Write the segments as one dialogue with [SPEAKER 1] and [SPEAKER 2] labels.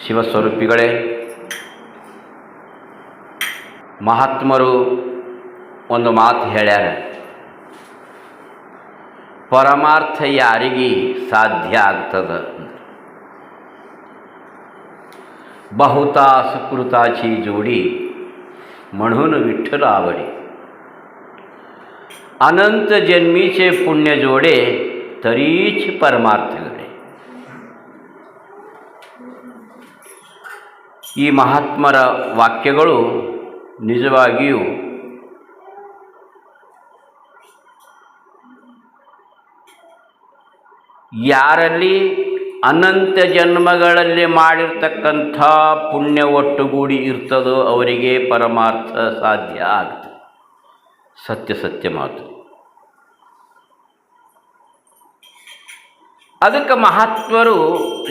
[SPEAKER 1] ಶಿವಸ್ವರೂಪಿಗಳೇ ಮಹಾತ್ಮರು ಒಂದು ಮಾತು ಹೇಳ್ಯಾರ ಪರಮಾರ್ಥ ಯಾರಿಗೆ ಸಾಧ್ಯ ಆಗ್ತದ ಬಹುತಾ ಸುಕೃತಾची जोडी म्हणून विठ्ठल आवडी अनंत जन्मीचे पुण्य जोडे तरीच परमार्थ ಈ ಮಹಾತ್ಮರ ವಾಕ್ಯಗಳು ನಿಜವಾಗಿಯೂ ಯಾರಲ್ಲಿ ಅನಂತ ಜನ್ಮಗಳಲ್ಲಿ ಮಾಡಿರ್ತಕ್ಕಂಥ ಪುಣ್ಯ ಒಟ್ಟುಗೂಡಿ ಇರ್ತದೋ ಅವರಿಗೆ ಪರಮಾರ್ಥ ಸಾಧ್ಯ ಆಗ್ತದೆ. ಸತ್ಯ ಸತ್ಯ ಮಾತು. ಅದಕ್ಕೆ ಮಹಾತ್ಮರು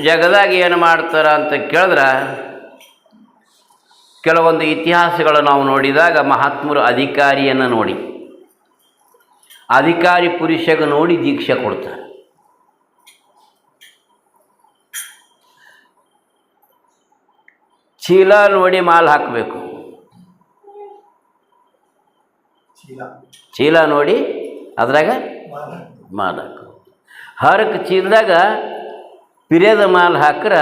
[SPEAKER 1] ಜಗದಾಗ ಏನು ಮಾಡ್ತಾರ ಅಂತ ಕೇಳಿದ್ರೆ ಕೆಲವೊಂದು ಇತಿಹಾಸಗಳು ನಾವು ನೋಡಿದಾಗ ಮಹಾತ್ಮರು ಅಧಿಕಾರಿಯನ್ನು ನೋಡಿ ಅಧಿಕಾರಿ ಪುರುಷಗ ನೋಡಿ ದೀಕ್ಷೆ ಕೊಡ್ತಾರೆ. ಚೀಲ ನೋಡಿ ಮಾಲ್ ಹಾಕಬೇಕು.
[SPEAKER 2] ಚೀಲ.
[SPEAKER 1] ನೋಡಿ ಅದ್ರಾಗ
[SPEAKER 2] ಮಾಲ
[SPEAKER 1] ಹಾಕು. ಹರಕ್ಕೆ ಚೀಲದಾಗ ಪಿರಿಯದ ಮಾಲ್ ಹಾಕ್ರೆ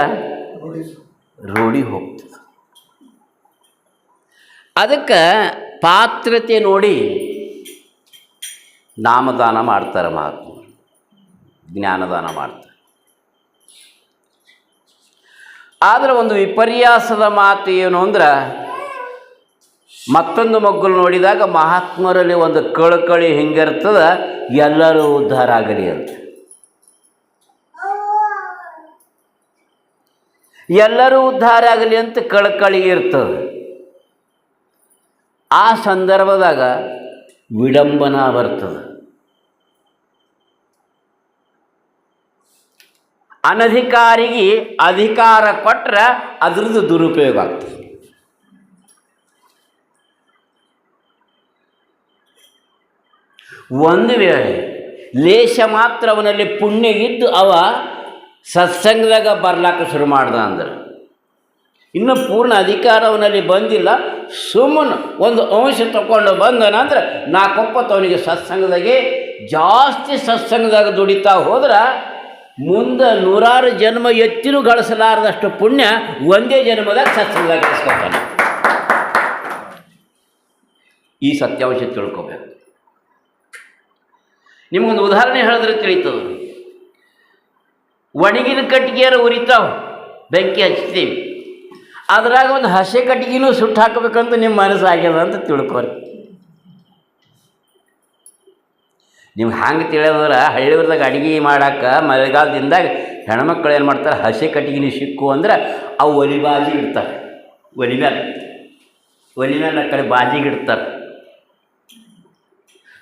[SPEAKER 1] ರೂಢಿ ಹೋಗ್ತದೆ. ಅದಕ್ಕೆ ಪಾತ್ರತೆ ನೋಡಿ ನಾಮದಾನ ಮಾಡ್ತಾರೆ ಮಹಾತ್ಮರು. ಜ್ಞಾನದಾನ ಮಾಡ್ತಾರೆ. ಆದರೆ ಒಂದು ವಿಪರ್ಯಾಸದ ಮಾತು ಏನು ಅಂದ್ರೆ, ಮತ್ತೊಂದು ಮಗ್ಗಲು ನೋಡಿದಾಗ ಮಹಾತ್ಮರಲ್ಲಿ ಒಂದು ಕಳಕಳಿ ಹಿಂಗಿರ್ತದ? ಎಲ್ಲರೂ ಉದ್ಧಾರ ಆಗಲಿ ಅಂತ. ಎಲ್ಲರೂ ಉದ್ಧಾರ ಆಗಲಿ ಅಂತ ಕಳಕಳಿ ಇರ್ತದೆ. ಆ ಸಂದರ್ಭದಾಗ ವಿಡಂಬನ ಬರ್ತದೆ. ಅನಧಿಕಾರಿಗೆ ಅಧಿಕಾರ ಕೊಟ್ಟರೆ ಅದ್ರದ್ದು ದುರುಪಯೋಗ ಆಗ್ತದೆ. ಒಂದು ವೇಳೆ ಲೇಷ ಮಾತ್ರ ಅವನಲ್ಲಿ ಪುಣ್ಯ ಇದ್ದು ಅವ ಸತ್ಸಂಗದಾಗ ಬರ್ಲಾಕ ಶುರು ಮಾಡ್ದ ಅಂದ್ರೆ. ಇನ್ನು ಪೂರ್ಣ ಅಧಿಕಾರ ಅವನಲ್ಲಿ ಬಂದಿಲ್ಲ ಸುಮ್ಮನೆ ಒಂದು ಅಂಶ ತಗೊಂಡು ಬಂದನಂದ್ರೆ ನಾಲ್ಕೊಪ್ಪತ್ತು ಅವನಿಗೆ ಸತ್ಸಂಗದಾಗೆ, ಜಾಸ್ತಿ ಸತ್ಸಂಗದಾಗ ದುಡಿತಾ ಹೋದ್ರೆ ಮುಂದೆ ನೂರಾರು ಜನ್ಮ ಎತ್ತಿನೂ ಗಳಿಸಲಾರದಷ್ಟು ಪುಣ್ಯ ಒಂದೇ ಜನ್ಮದಾಗ ಸತ್ಸಂಗದಾಗ ಗಳಿಸ್ಕೊತಾನೆ. ಈ ಸತ್ಯಾಂಶ ತಿಳ್ಕೊಬೇಕು. ನಿಮಗೊಂದು ಉದಾಹರಣೆ ಹೇಳಿದ್ರೆ ತಿಳಿತದೆ. ಒಣಗಿನ ಕಟ್ಟಿಗೆಯರು ಉರಿತಾವ. ಬೆಂಕಿ ಹಚ್ತೀವಿ ಅದ್ರಾಗ ಒಂದು ಹಸೆ ಕಟ್ಟಿಗೆನೂ ಸುಟ್ಟು ಹಾಕಬೇಕಂತ ನಿಮ್ಮ ಮನಸ್ಸು ಆಗ್ಯದ ಅಂತ ತಿಳ್ಕೊರಿ. ನೀವು ಹ್ಯಾಂಗೆ ತಿಳಿಯೋದ್ರೆ ಹಳ್ಳಿವ್ರದಾಗ ಅಡುಗೆ ಮಾಡಕ್ಕೆ ಮಳೆಗಾಲದಿಂದಾಗ ಹೆಣ್ಮಕ್ಳು ಏನು ಮಾಡ್ತಾರೆ, ಹಸಿ ಕಟ್ಟಿಗೆನೂ ಸಿಕ್ಕು ಅಂದ್ರೆ ಅವು ಒಲಿ ಬಾಜಿ ಇಡ್ತಾರೆ. ಒಲಿ ಮೇಲೆ ಒಲಿ ಮೇಲೆ ಆ ಕಡೆ ಬಾಜಿಗೆ ಇಡ್ತಾರೆ.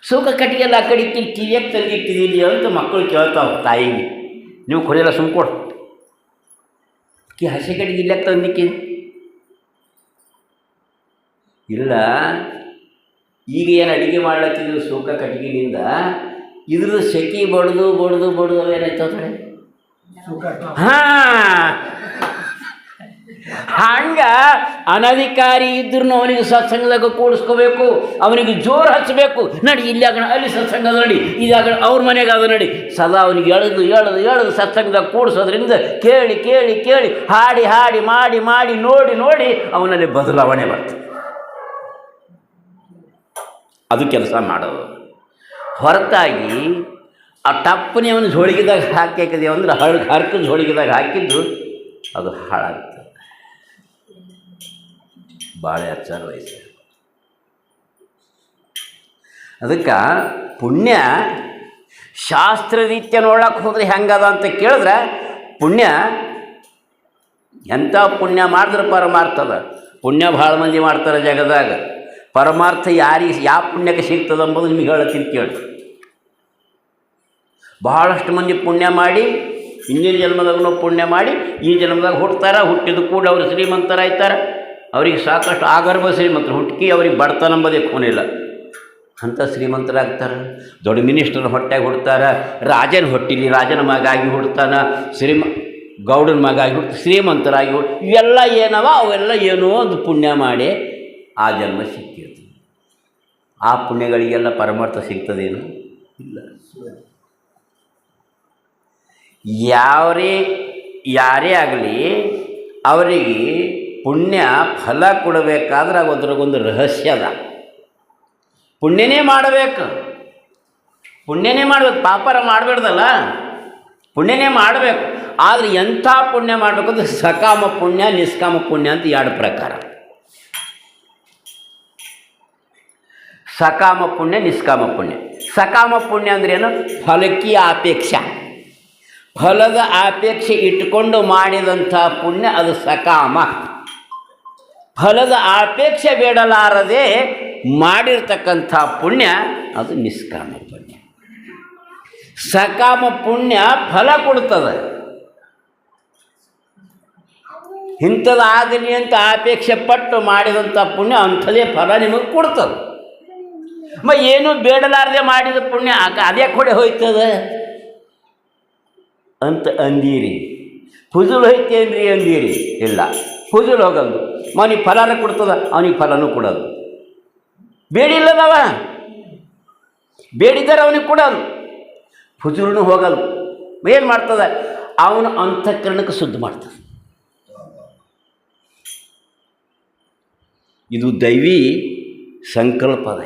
[SPEAKER 1] ಸುಖ ಕಟ್ಟಿಗೆಲ್ಲ ಆ ಕಡೆ ಇಟ್ಟು ಕಿವಿಯಾಗಿ ತಂದಿಟ್ಟಿದ್ದೀನಿ ಅಂತ ಮಕ್ಕಳು ಕೇಳ್ತಾವೆ ತಾಯಿಗೆ. ನೀವು ಕೊಡಿಯಲ್ಲ ಸುಮ್ ಕೊಡು ಕಿ ಹಸಿ ಕಟ್ಟಿಗೆ ಇಲ್ಲಕ್ಕೆ ತಂದಿಕ್ಕಿ ಇಲ್ಲ. ಈಗ ಏನು ಅಡುಗೆ ಮಾಡ್ಲತ್ತಿದ್ರು ಸೂಕ ಕಟ್ಟಿಗೆನಿಂದ ಇದ್ರದ್ದು ಸೆಕೆ ಬಡ್ದು ಬಡ್ದು ಬಡ್ದು ಏನಾಯ್ತು ಕಡೆ ಹಾಂ. ಹಂಗ ಅನಧಿಕಾರಿ ಇದ್ರೂ ಅವನಿಗೆ ಸತ್ಸಂಗದಾಗ ಕೂಡಿಸ್ಕೋಬೇಕು ಅವನಿಗೆ ಜೋರು ಹಚ್ಚಬೇಕು ನಡಿ ಇಲ್ಲಿ ಆಗೋಣ ಅಲ್ಲಿ ಸತ್ಸಂಗದ ಅದ ನಡಿ ಇದಾಗ ಅವ್ರ ಮನೆಗೆ ಅದು ನಡಿ. ಸದಾ ಅವನಿಗೆ ಎಳೆದು ಎಳೆದು ಎಳೆದು ಸತ್ಸಂಗದಾಗ ಕೂಡಿಸೋದ್ರಿಂದ ಕೇಳಿ ಕೇಳಿ ಕೇಳಿ ಹಾಡಿ ಹಾಡಿ ಮಾಡಿ ಮಾಡಿ ನೋಡಿ ನೋಡಿ ಅವನಲ್ಲಿ ಬದಲಾವಣೆ ಬರ್ತದೆ. ಅದು ಕೆಲಸ ಮಾಡೋದು. ಹೊರತಾಗಿ ಆ ಟಪ್ಪನೆ ಅವನು ಜೋಳಿಗೆದಾಗ ಹಾಕಿದೆ ಅಂದ್ರೆ ಹಳ್ ಹರ್ಕ ಜೋಳಿಗೆದಾಗ ಹಾಕಿದ್ದು ಅದು ಹಾಳಾಗ್ತದೆ. ಭಾಳ ಎಚ್ಚರ ವಯಸ್ಸು. ಅದಕ್ಕೆ ಪುಣ್ಯ ಶಾಸ್ತ್ರ ರೀತ್ಯ ನೋಡಕ್ಕೆ ಹೋದ್ರೆ ಹೆಂಗದ ಅಂತ ಕೇಳಿದ್ರೆ ಪುಣ್ಯ ಎಂಥ ಪುಣ್ಯ ಮಾಡಿದ್ರೆ ಪರಮಾರ್ಥದ. ಪುಣ್ಯ ಭಾಳ ಮಂದಿ ಮಾಡ್ತಾರೆ ಜಗದಾಗ. ಪರಮಾರ್ಥ ಯಾರಿಗೆ ಯಾವ ಪುಣ್ಯಕ್ಕೆ ಸಿಗ್ತದೆ ಅಂಬುದು ನಿಮಗೆ ಹೇಳ್ತೀನಿ ಕೇಳಿ. ಬಹಳಷ್ಟು ಮಂದಿ ಪುಣ್ಯ ಮಾಡಿ, ಹಿಂದಿನ ಜನ್ಮದಾಗೂ ಪುಣ್ಯ ಮಾಡಿ, ಈ ಜನ್ಮದಾಗ ಹುಡ್ತಾರೆ ಹುಟ್ಟಿದ ಕೂಡ ಅವರು ಶ್ರೀಮಂತರಾಯ್ತಾರೆ. ಅವರಿಗೆ ಸಾಕಷ್ಟು ಆಗರ್ಭ ಶ್ರೀಮಂತರು, ಹುಟ್ಕಿ ಅವ್ರಿಗೆ ಬಡತನ ಎಂಬುದೇ ಖೂನಿಲ್ಲ ಅಂಥ ಶ್ರೀಮಂತರಾಗ್ತಾರೆ. ದೊಡ್ಡ ಮಿನಿಸ್ಟರ್ ಹೊಟ್ಟೆಗೆ ಹುಡ್ತಾರೆ, ರಾಜನ ಹೊಟ್ಟಿಲಿ ರಾಜನ ಮಗಾಗಿ ಹುಡ್ತಾನ, ಶ್ರೀಮ, ಗೌಡನ ಮಗ ಹುಟ್ಟು ಶ್ರೀಮಂತರಾಗಿ ಇವೆಲ್ಲ ಏನವ, ಅವೆಲ್ಲ ಏನೋ ಒಂದು ಪುಣ್ಯ ಮಾಡಿ ಆ ಜನ್ಮ ಸಿಕ್ಕಿರ್ತದೆ ಆ ಪುಣ್ಯಗಳಿಗೆಲ್ಲ ಪರಮಾರ್ಥ ಸಿಗ್ತದೇನು? ಇಲ್ಲ. ಯಾರೇ ಯಾರೇ ಆಗಲಿ ಅವರಿಗೆ ಪುಣ್ಯ ಫಲ ಕೊಡಬೇಕಾದ್ರೆ ಅದ್ರಗೊಂದು ರಹಸ್ಯ ಅದ. ಪುಣ್ಯನೇ ಮಾಡಬೇಕು. ಪುಣ್ಯನೇ ಮಾಡಬೇಕು. ಪಾಪರ ಮಾಡಬಾರ್ದಲ್ಲ ಪುಣ್ಯನೇ ಮಾಡಬೇಕು. ಆದರೆ ಎಂಥ ಪುಣ್ಯ ಮಾಡಬೇಕು ಅಂದರೆ ಸಕಾಮ ಪುಣ್ಯ, ನಿಷ್ಕಾಮ ಪುಣ್ಯ ಅಂತ ಎರಡು ಪ್ರಕಾರ. ಸಕಾಮ ಪುಣ್ಯ, ನಿಷ್ಕಾಮ ಪುಣ್ಯ. ಸಕಾಮ ಪುಣ್ಯ ಅಂದ್ರೆ ಏನು? ಫಲಕ್ಕೆ ಅಪೇಕ್ಷ ಫಲದ ಅಪೇಕ್ಷೆ ಇಟ್ಕೊಂಡು ಮಾಡಿದಂಥ ಪುಣ್ಯ ಅದು ಸಕಾಮ. ಫಲದ ಅಪೇಕ್ಷೆ ಬೇಡಲಾರದೆ ಮಾಡಿರ್ತಕ್ಕಂಥ ಪುಣ್ಯ ಅದು ನಿಷ್ಕಾಮ ಪುಣ್ಯ. ಸಕಾಮ ಪುಣ್ಯ ಫಲ ಕೊಡ್ತದೆ. ಇಂಥದ್ದಾಗಲಿ ಅಂತ ಅಪೇಕ್ಷೆ ಪಟ್ಟು ಮಾಡಿದಂಥ ಪುಣ್ಯ ಅಂಥದೇ ಫಲ ನಿಮಗೆ ಕೊಡ್ತದೆ. ಮ, ಏನು ಬೇಡಲಾರದೆ ಮಾಡಿದ ಪುಣ್ಯ ಅದೇ ಕೊಡೆ ಹೋಯ್ತದ? ಅಂತ ಅಂದೀರಿ. ಫುಜುಲ್ ಹೋಯ್ತೇನ್ರಿ ಅಂದೀರಿ ಇಲ್ಲ. ಫುಜುಲ್ ಹೋಗಲ್ದು. ಅವನಿಗೆ ಫಲನ ಕೊಡ್ತದ, ಅವನಿಗೆ ಫಲನೂ ಕೊಡೋದು ಬೇಡಿಲ್ಲದವ. ಬೇಡಿದ್ದಾರೆ ಅವನಿಗೆ ಕೊಡೋದು ಫುಜುಲ್ನು ಹೋಗಲ್ಲ ಏನು ಮಾಡ್ತದ? ಅವನು ಅಂತಃಕರಣಕ್ಕೆ ಶುದ್ಧ ಮಾಡ್ತದೆ ಇದು ದೈವಿ ಸಂಕಲ್ಪದ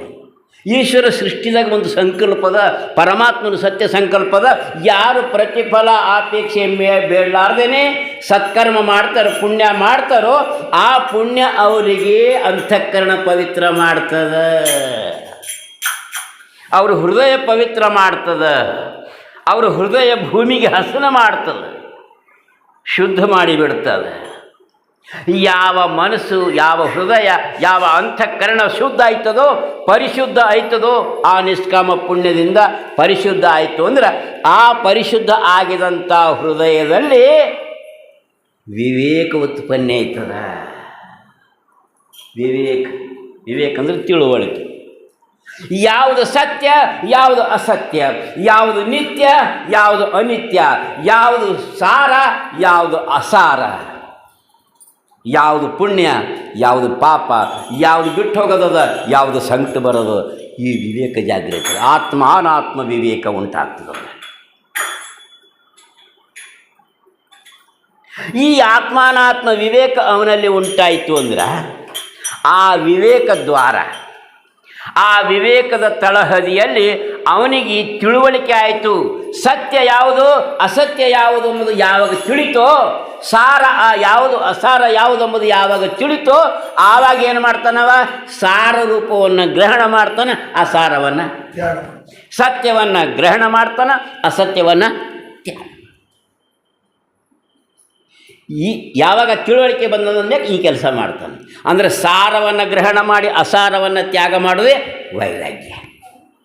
[SPEAKER 1] ಈಶ್ವರ ಸೃಷ್ಟಿದಾಗ ಒಂದು ಸಂಕಲ್ಪದ, ಪರಮಾತ್ಮನ ಸತ್ಯ ಸಂಕಲ್ಪದ, ಯಾರು ಪ್ರತಿಫಲ ಅಪೇಕ್ಷೆ ಮೇ ಬೇಡಲಾರ್ದೇನೆ ಸತ್ಕರ್ಮ ಮಾಡ್ತಾರೋ, ಪುಣ್ಯ ಮಾಡ್ತಾರೋ, ಆ ಪುಣ್ಯ ಅವರಿಗೆ ಅಂತಃಕರಣ ಪವಿತ್ರ ಮಾಡ್ತದ. ಅವರು ಹೃದಯ ಪವಿತ್ರ ಮಾಡ್ತದ. ಅವರು ಹೃದಯ ಭೂಮಿಗೆ ಹಸನ ಮಾಡ್ತದೆ. ಶುದ್ಧ ಮಾಡಿಬಿಡ್ತದೆ. ಯಾವ ಮನಸ್ಸು, ಯಾವ ಹೃದಯ, ಯಾವ ಅಂತಃಕರಣ ಶುದ್ಧ ಆಯ್ತದೋ, ಪರಿಶುದ್ಧ ಆಯ್ತದೋ, ಆ ನಿಷ್ಕಾಮ ಪುಣ್ಯದಿಂದ ಪರಿಶುದ್ಧ ಆಯಿತು ಅಂದ್ರೆ ಆ ಪರಿಶುದ್ಧ ಆಗಿದಂಥ ಹೃದಯದಲ್ಲಿ ವಿವೇಕ ಉತ್ಪನ್ನ ಆಯ್ತದ. ವಿವೇಕ. ವಿವೇಕ ಅಂದ್ರೆ ತಿಳುವಳಿಕೆ. ಯಾವುದು ಸತ್ಯ, ಯಾವುದು ಅಸತ್ಯ, ಯಾವುದು ನಿತ್ಯ, ಯಾವುದು ಅನಿತ್ಯ, ಯಾವುದು ಸಾರ, ಯಾವುದು ಅಸಾರ. ಯಾವುದು ಪುಣ್ಯ, ಯಾವುದು ಪಾಪ, ಯಾವುದು ಬಿಟ್ಟು ಹೋಗೋದದ, ಯಾವುದು ಸಂಕಟ ಬರೋದು, ಈ ವಿವೇಕ ಜಾಗೃತಿ ಆತ್ಮ ಅನಾತ್ಮ ವಿವೇಕ ಉಂಟಾಗ್ತದೆ ಈ ಆತ್ಮಾನಾತ್ಮ ವಿವೇಕ ಅವನಲ್ಲಿ ಉಂಟಾಯಿತು ಅಂದ್ರೆ, ಆ ವಿವೇಕ ದ್ವಾರ, ಆ ವಿವೇಕದ ತಳಹದಿಯಲ್ಲಿ ಅವನಿಗೆ ಈ ತಿಳುವಳಿಕೆ ಆಯಿತು. ಸತ್ಯ ಯಾವುದು, ಅಸತ್ಯ ಯಾವುದು ಅನ್ನೋದು ಯಾವಾಗ ತಿಳಿತೋ ಸಾರ ಆ ಯಾವುದು ಅಸಾರ ಯಾವುದು ಎಂಬುದು ಯಾವಾಗ ತಿಳಿತೋ ಆವಾಗ ಏನು ಮಾಡ್ತಾನವ? ಸಾರ ರೂಪವನ್ನು ಗ್ರಹಣ ಮಾಡ್ತಾನೆ ಆ
[SPEAKER 2] ಸಾರವನ್ನು
[SPEAKER 1] ಸತ್ಯವನ್ನು ಗ್ರಹಣ ಮಾಡ್ತಾನೆ ಅಸತ್ಯವನ್ನು ತ್ಯಾಗ. ಈ ಯಾವಾಗ ತಿಳುವಳಿಕೆ ಬಂದದಂದರೆ ಈ ಕೆಲಸ ಮಾಡ್ತಾನೆ. ಅಂದರೆ ಸಾರವನ್ನು ಗ್ರಹಣ ಮಾಡಿ ಅಸಾರವನ್ನು ತ್ಯಾಗ ಮಾಡುವುದೇ ವೈರಾಗ್ಯ.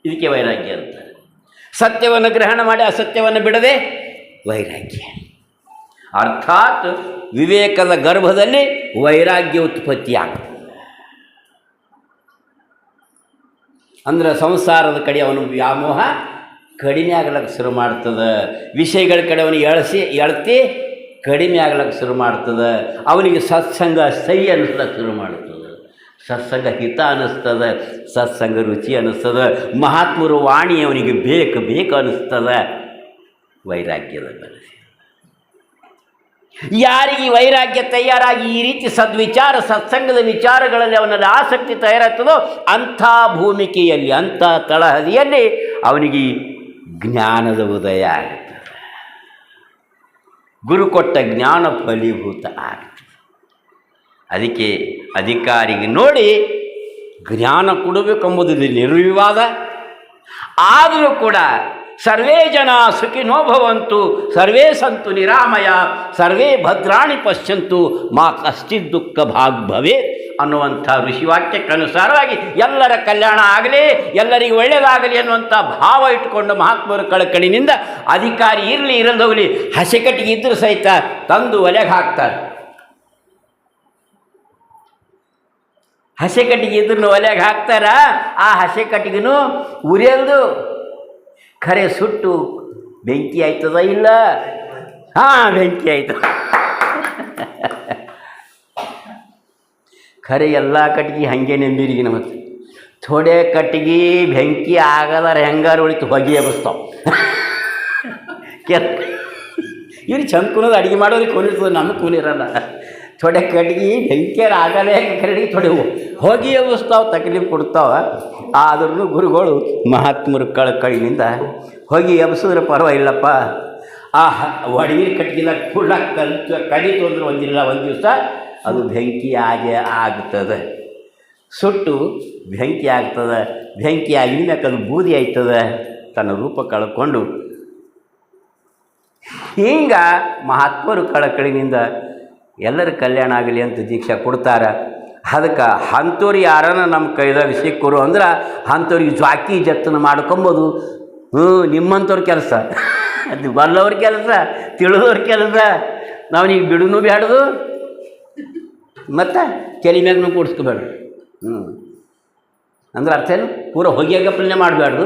[SPEAKER 1] ಇದಕ್ಕೆ ವೈರಾಗ್ಯ ಅಂತ. ಸತ್ಯವನ್ನು ಗ್ರಹಣ ಮಾಡಿ ಅಸತ್ಯವನ್ನು ಬಿಡದೆ ವೈರಾಗ್ಯ. ಅರ್ಥಾತ್ ವಿವೇಕದ ಗರ್ಭದಲ್ಲಿ ವೈರಾಗ್ಯ ಉತ್ಪತ್ತಿ ಆಗ್ತದೆ ಅಂದ್ರೆ ಸಂಸಾರದ ಕಡೆ ಅವನು ವ್ಯಾಮೋಹ ಕಡಿಮೆ ಆಗ್ಲಿಕ್ಕೆ ಶುರು ಮಾಡ್ತದೆ. ವಿಷಯಗಳ ಕಡೆ ಅವನು ಎಳಸಿ, ಎಳ್ತಿ ಕಡಿಮೆ ಆಗ್ಲಿಕ್ಕೆ ಶುರು ಮಾಡ್ತದೆ. ಅವನಿಗೆ ಸತ್ಸಂಗ ಸೈ ಅನ್ನಿಸ್ಲಿಕ್ಕೆ ಶುರು ಮಾಡ್ತದೆ. ಸತ್ಸಂಗ ಹಿತ ಅನ್ನಿಸ್ತದೆ, ಸತ್ಸಂಗ ರುಚಿ ಅನ್ನಿಸ್ತದೆ, ಮಹಾತ್ಮರು ವಾಣಿ ಅವನಿಗೆ ಬೇಕು ಬೇಕು ಅನ್ನಿಸ್ತದೆ. ವೈರಾಗ್ಯದ ಬೆಲೆ ಯಾರಿಗೆ ವೈರಾಗ್ಯ ತಯಾರಾಗಿ ಈ ರೀತಿ ಸದ್ವಿಚಾರ, ಸತ್ಸಂಗದ ವಿಚಾರಗಳಲ್ಲಿ ಅವನಲ್ಲಿ ಆಸಕ್ತಿ ತಯಾರಾಗ್ತದೋ ಅಂಥ ಭೂಮಿಕೆಯಲ್ಲಿ, ಅಂಥ ತಳಹದಿಯಲ್ಲಿ ಅವನಿಗೆ ಜ್ಞಾನದ ಉದಯ ಆಗುತ್ತದೆ ಗುರು ಕೊಟ್ಟ ಜ್ಞಾನ ಫಲೀಭೂತ ಆಗ್ತದೆ. ಅದಕ್ಕೆ ಅಧಿಕಾರಿಗೆ ನೋಡಿ ಜ್ಞಾನ ಕೊಡಬೇಕೆಂಬುದು ನಿರ್ವಿವಾದ ಆದರೂ ಕೂಡ ಸರ್ವೇ ಜನ ಸುಖಿನೋ ಭವಂತು, ಸರ್ವೇ ಸಂತು ನಿರಾಮಯ, ಸರ್ವೇ ಭದ್ರಾಣಿ ಪಶ್ಯಂತು, ಮಾ ಕಶ್ಚಿತ್ ದುಃಖ ಭಾಗ್ ಭವೇತ್ ಅನ್ನುವಂಥ ಋಷಿವಾಕ್ಯಕ್ಕನುಸಾರವಾಗಿ ಎಲ್ಲರ ಕಲ್ಯಾಣ ಆಗಲಿ, ಎಲ್ಲರಿಗೂ ಒಳ್ಳೆಯದಾಗಲಿ ಅನ್ನುವಂಥ ಭಾವ ಇಟ್ಟುಕೊಂಡು ಮಹಾತ್ಮರ ಕಳಕಳಿನಿಂದ ಅಧಿಕಾರಿ ಇರಲಿ ಇರಲ್ದೋಗಲಿ ಹಸೆಕಟ್ಟಿಗೆ ಇದ್ದರೂ ಸಹಿತ ತಂದು ಒಲೆಗೆ ಹಾಕ್ತಾರೆ. ಹಸೆ ಕಟ್ಟಿಗೆ ಇದ್ರೂ ಒಲೆಗೆ ಹಾಕ್ತಾರ? ಆ ಹಸೆ ಕಟ್ಟಿಗೆನೂ ಉರಿಯಲ್ದು. ಖರೆ ಸುಟ್ಟು, ಬೆಂಕಿ ಆಯ್ತದ ಇಲ್ಲ? ಹಾಂ, ಬೆಂಕಿ ಆಯ್ತು. ಖರೆ ಎಲ್ಲ ಕಟ್ಗೆ ಹಾಗೆ ನೆಂದಿರಿಗಿ ಮತ್ತೆ ಥೋಡೆ ಕಟ್ಗೆ ಬೆಂಕಿ ಆಗದಾರ ಹೆಂಗಾರು ಉಳಿತು ಹೊಗೆ ಬಸ್ತಾವ. ಕೆಲ ಇವ್ರು ಚಂದ ಕುನೋದು ಅಡುಗೆ ಮಾಡೋರಿಗೆ ಕೂಲಿರ್ತದೆ ನಮಗೆ ಕೂಲಿರಲ್ಲ ಥೊಡೆ ಕಟ್ಗೆ ಬೆಂಕಿಯಾರ ಆಗಲೇ ಕರಡಿ ಥೋಡೆ ಹೋಗಿ ಎಬ್ಬಿಸ್ತಾವ ತಕಲೀಫ್ ಕೊಡ್ತಾವ. ಆದ್ರೂ ಗುರುಗಳು ಮಹಾತ್ಮರು ಕಳಕಳಿನಿಂದ ಹೋಗಿ ಎಬ್ಸಿದ್ರೆ ಪರವಾಗಿಲ್ಲಪ್ಪ. ಆ ಒಡಗಿನ ಕಟ್ಟಿಗೆಲ್ಲ ಕುಳ್ಳ ಕಲಿತು ಕಡಿತು ಅಂದ್ರೆ ಒಂದಿಲ್ಲ, ಒಂದು ದಿವಸ ಅದು ಬೆಂಕಿ ಆಗೇ ಆಗ್ತದೆ. ಸುಟ್ಟು ಬೆಂಕಿ ಆಗ್ತದೆ. ಬೆಂಕಿ ಆಗಿನ ಅದು ಬೂದಿ ಆಯ್ತದೆ. ತನ್ನ ರೂಪ ಕಳ್ಕೊಂಡು. ಹಿಂಗೆ ಮಹಾತ್ಮರು ಕಳಕಳಿನಿಂದ ಎಲ್ಲರ ಕಲ್ಯಾಣ ಆಗಲಿ ಅಂತ ದೀಕ್ಷೆ ಕೊಡ್ತಾರೆ. ಅದಕ್ಕೆ ಅಂಥವ್ರು ಯಾರನ್ನ ನಮ್ಮ ಕೈದಾಗ ಸಿಕ್ಕರು ಅಂದ್ರೆ ಅಂಥವ್ರಿಗೆ ಜ್ವಾಕಿ ಜತ್ತನ ಮಾಡ್ಕೊಂಬೋದು. ಹ್ಞೂ, ನಿಮ್ಮಂಥವ್ರ ಕೆಲಸ. ಅದು ಬಲ್ಲವ್ರ ಕೆಲಸ ತಿಳಿದವ್ರ ಕೆಲಸ. ನಾವು ನೀವು ಬಿಡುನು ಬೇಡದು ಮತ್ತು ಕೆಲಿ ಮ್ಯಾಗನು ಕೂಡಿಸ್ಕೋಬೇಡ ಹ್ಞೂ. ಅಂದ್ರೆ ಅರ್ಥ ಏನು? ಪೂರ ಹೊಗೆಗಪ್ಪಲೇ ಮಾಡಬಾರ್ದು